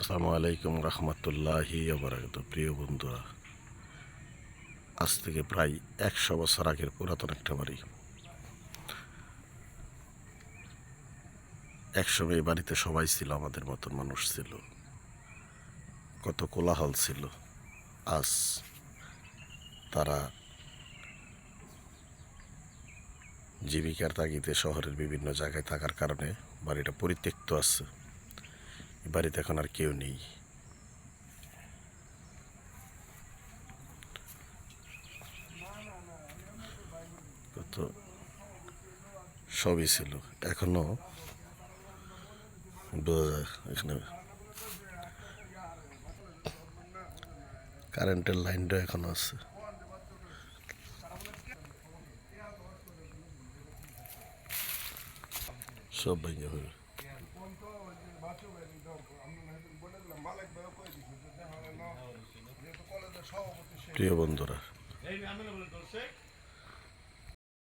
আসসালামু আলাইকুম রহমতুল্লাহি প্রিয় বন্ধুরা, আজ থেকে প্রায় একশো বছর আগের পুরাতন একটা বাড়ি। একসময় বাড়িতে সবাই ছিল, আমাদের মতন মানুষ ছিল। কত কোলাহল ছিল। আজ তারা জীবিকার তাগিদে শহরের বিভিন্ন জায়গায় থাকার কারণে বাড়িটা পরিত্যক্ত আছে। বাড়িতে এখন আর কেউ নেই। কত সবই ছিল। এখনও বোঝা এখানে। কারেন্টের লাইনটা এখনও আছে। সব ভেঙে হয়ে প্রিয় বন্ধুরা।